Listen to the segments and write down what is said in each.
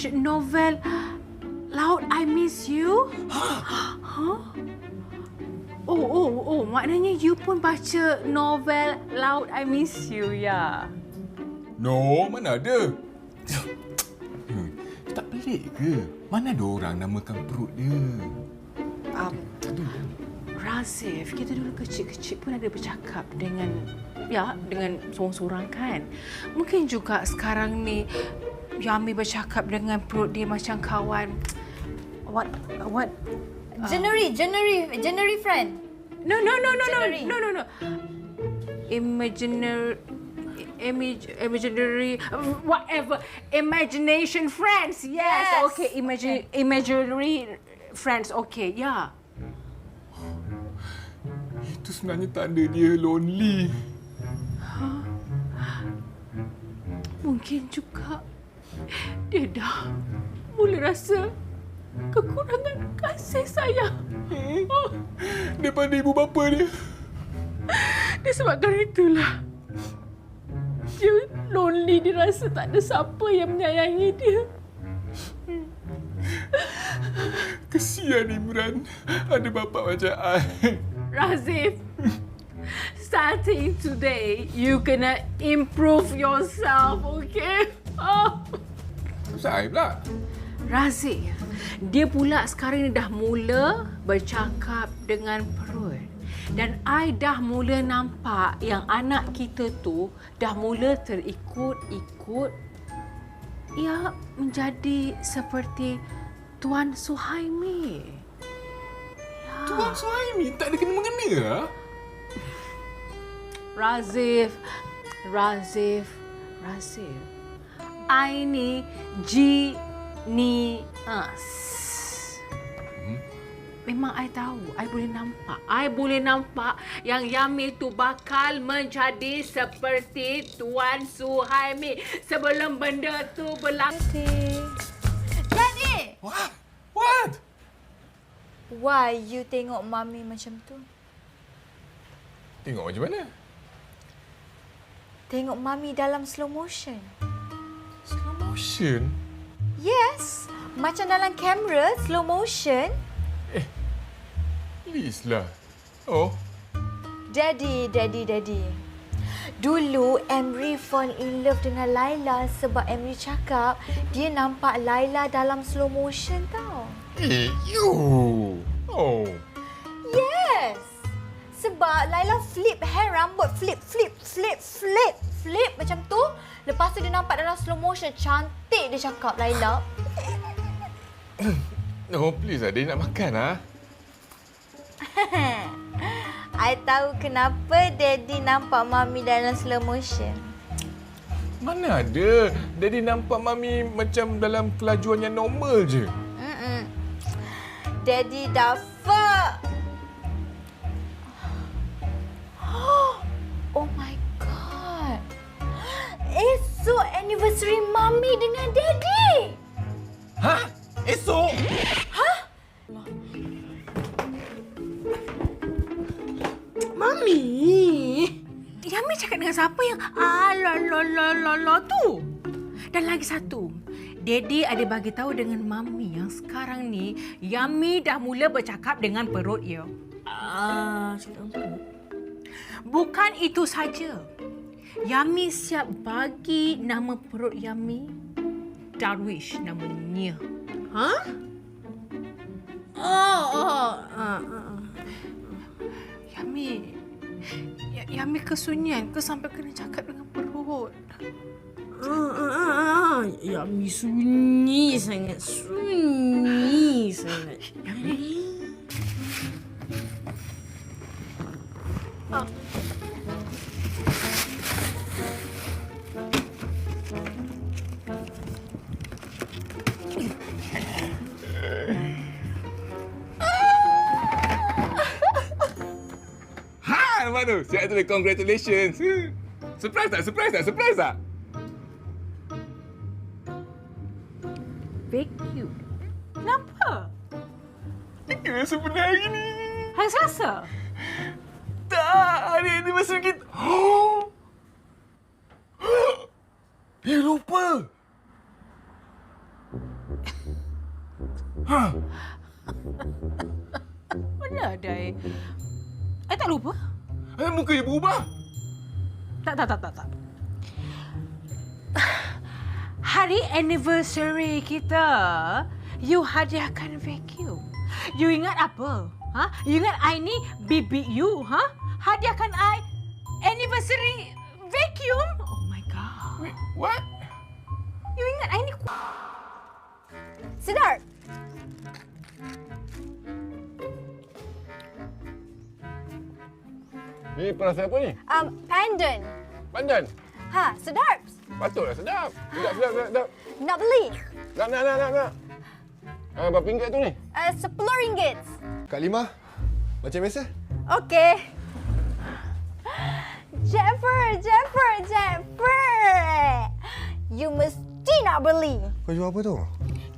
finish novel Loud I Miss You? huh? Oh, oh, oh, maknanya you pun baca novel Loud I Miss You, ya? No, mana ada? Hmm, tak pelik ke? Mana ada orang namakan perut dia? Um, Razif, kita dulu kecil-kecil pun ada bercakap dengan ya, dengan seorang-seorang kan. Mungkin juga sekarang ni Yami bercakap dengan perut dia macam kawan. What what January, January, January friend. No, no, no, no, no, Imaginary. no, no, no. Imaginary, image, imaginary, whatever. Imagination friends. Yes. Yes. Okay. Imagine, imaginary friends. Okay. Yeah. Itu sebenarnya tanda dia lonely. Mungkin juga dia dah mula rasa kekurangan kasih sayang. Oh, Daripada ibu bapa dia. disebabkan itulah dia lonely, dia rasa tak ada siapa yang menyayangi dia. Kesian Imran. Ada bapa macam I. Razif, starting today, you kena improve yourself, okay? Oh. Saya pula. Razif, dia pula sekarang ni dah mula bercakap dengan perut. Dan I dah mula nampak yang anak kita tu dah mula terikut-ikut ia menjadi seperti Tuan Suhaimi. Ya. Tuan Suhaimi tak ada kena-mengena lah. Razif, Razif, Razif. I ni genius. Memang I tahu, I boleh nampak. I boleh nampak yang Yami tu bakal menjadi seperti Tuan Suhaimi sebelum benda tu berlaku. Daddy! What? What? Why you tengok mami macam tu? Tengok macam mana? Tengok mami dalam slow motion. Motion. Yes, macam dalam kamera slow motion. Please lah. Oh, Daddy, daddy, daddy. Dulu Emery fall in love dengan Laila sebab Emery cakap dia nampak Laila dalam slow motion tau. eh, you. Oh, Yes. Sebab Laila flip hair rambut flip flip flip flip. Lepas tu dia nampak dalam slow motion cantik dia cakap Laila. no, please lah. Dia nak makan lah. I tahu kenapa daddy nampak mami dalam slow motion. Mana ada. Daddy nampak Mami macam dalam kelajuan yang normal je. Mm-mm. Daddy dah Esok anniversary mami dengan daddy. Hah? Esok? Mami! Yami cakap dengan siapa yang alalalala tu? Dan lagi satu, Daddy ada bagi tahu dengan Mami yang sekarang ni Yami dah mula bercakap dengan perut dia. Ah, cakap apa? Bukan itu saja. Yami siap bagi nama perut Yami Darwish namanya. Ha? Oh, oh. Ah, ah. Yami, Ya- Yami kesunyian ke sampai kena cakap dengan perut? Ah, ah, ah, ah. Yami sunyi sangat. Sunyi tu? Siap tu congratulations. Surprise tak? Surprise tak? Surprise tak? Very cute. Kenapa? Ya, sebenar hari ni. Hari Selasa? Tak, hari ni masa kita... Oh! Eh, lupa. Ha? Mana ada eh? I tak lupa. Eh, muka dia berubah. Tak, tak, tak, tak, tak. Hari anniversary kita, you hadiahkan vacuum. You ingat apa? Ha? You ingat I ni bibi you, ha? Hadiahkan I anniversary vacuum? Oh my god. Wait, what? You ingat I ni Sedar. Ni perasaan apa ni? Um, pendant. Pandan. Ha, sedap. Patutlah sedap. Sedap, sedap, sedap. sedap. Nak beli? Nak, nak, nak, nak. nak. Ah, berapa ringgit tu ni? Uh, sepuluh ringgit. Kak Lima, macam biasa? Okey. Jaffer, Jaffer, Jaffer. You mesti nak beli. Kau jual apa tu?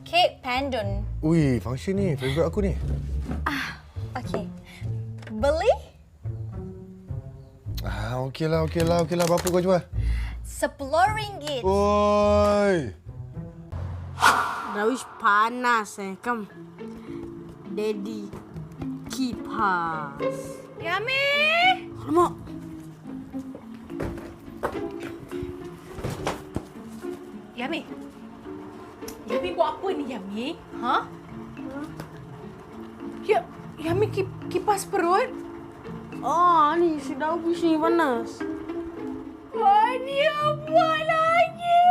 Kek pendant. Ui, function ni. Favourite aku ni. Okey. Beli? Ah, okey lah, okey lah, okey lah. Berapa kau jual? Sepuluh ringgit. Oi! Darwish panas eh. Come. Daddy. Keep us. Yami! Alamak. Yami. Yami buat apa ni Yami? Ha? Ya, Yami kip, kipas perut. Oh, ni si Darwish ni panas. Wah, dia buat lagi.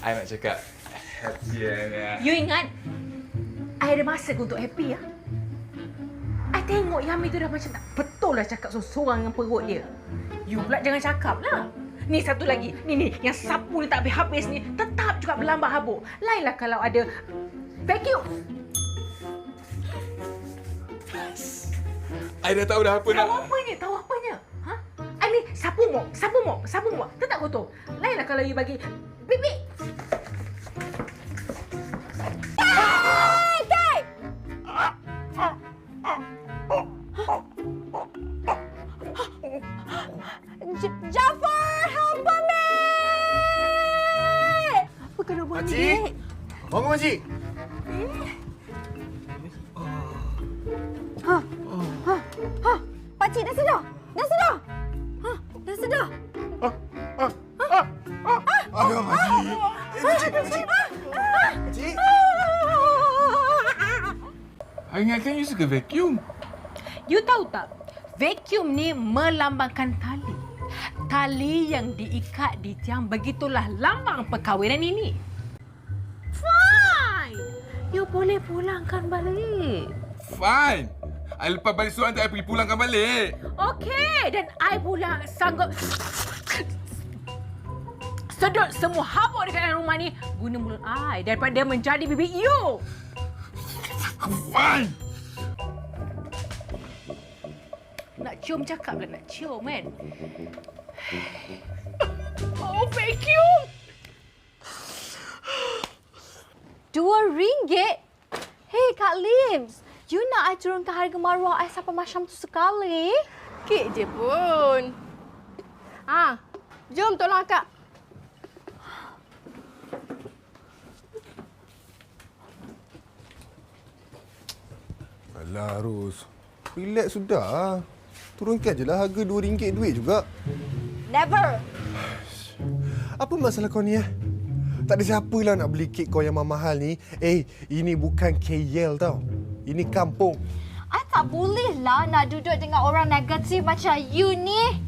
I nak cakap happy ya. You ingat? I ada masa ke untuk happy ya? I tengok Yami tu dah macam tak betul lah cakap seorang dengan perut dia. You pula jangan cakap lah. Ni satu lagi. Ni ni yang sapu ni tak habis-habis ni tetap juga berlambak habuk. Lainlah kalau ada vacuum. I dah tahu dah apa nak. Tahu apanya? Tahu apanya? Ha? I ni sapu mop, sapu mop, sapu mop. Tetap kotor. Lainlah kalau you bagi bibik. Jaffer, help me! Apa kena buat Makcik! Bangun, makcik! Pakcik dah sedar? Dah sedar? Ha, dah sedar? Agak, makcik! Eh, makcik, makcik! Makcik! I ingatkan you suka vacuum. You tahu tak? Vacuum ni melambangkan tali. Tali yang diikat di tiang begitulah lambang perkahwinan ini. Fine. You boleh pulangkan balik. Fine. I lepas balik tak I pergi pulangkan balik. Okey, dan I pula sanggup sedut semua habuk dekat dalam rumah ni guna mulut I daripada menjadi bibik you. Fine. Nak cium cakap lah nak cium kan. Oh, vacuum. Dua ringgit? Hei, Kak Lims. You nak I turunkan harga maruah I sampai macam tu sekali? Kek je pun. Ah, jom tolong akak. Alah, Ros. Relax sudah. Turunkan je lah harga RM2 duit juga. Never. Apa masalah kau ni, eh? Tak ada siapa lah nak beli kek kau yang mahal ni. Eh, ini bukan KL tau. Ini kampung. I tak boleh lah nak duduk dengan orang negatif macam you ni.